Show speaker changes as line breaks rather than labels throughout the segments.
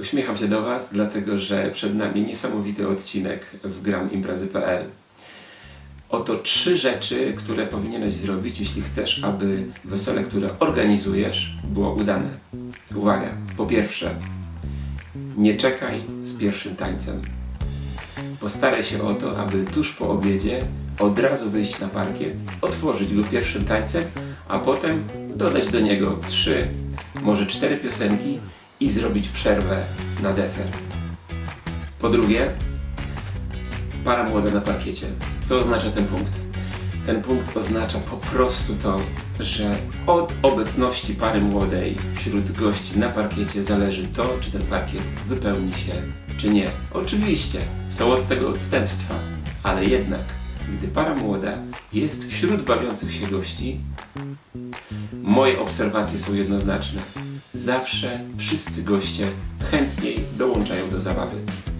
Uśmiecham się do Was, dlatego że przed nami niesamowity odcinek w gramimprezy.pl. Oto trzy rzeczy, które powinieneś zrobić, jeśli chcesz, aby wesele, które organizujesz, było udane. Uwaga, po pierwsze, nie czekaj z pierwszym tańcem. Postaraj się o to, aby tuż po obiedzie od razu wyjść na parkiet, otworzyć go pierwszym tańcem, a potem dodać do niego trzy, może cztery piosenki i zrobić przerwę na deser. Po drugie, para młoda na parkiecie. Co oznacza ten punkt? Ten punkt oznacza po prostu to, że od obecności pary młodej wśród gości na parkiecie zależy to, czy ten parkiet wypełni się, czy nie. Oczywiście są od tego odstępstwa, ale jednak, gdy para młoda jest wśród bawiących się gości, moje obserwacje są jednoznaczne. Zawsze wszyscy goście chętniej dołączają do zabawy.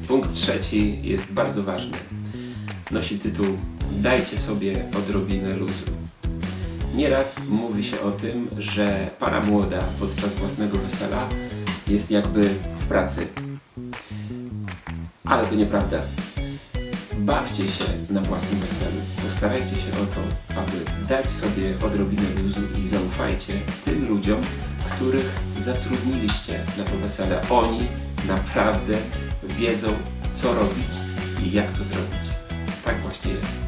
Punkt trzeci jest bardzo ważny. Nosi tytuł Dajcie sobie odrobinę luzu. Nieraz mówi się o tym, że para młoda podczas własnego wesela jest jakby w pracy. Ale to nieprawda. Bawcie się na własnym weselu. Postarajcie się o to, aby dać sobie odrobinę luzu i zaufajcie tym ludziom, których zatrudniliście na to wesele. Oni naprawdę wiedzą, co robić i jak to zrobić. Tak właśnie jest.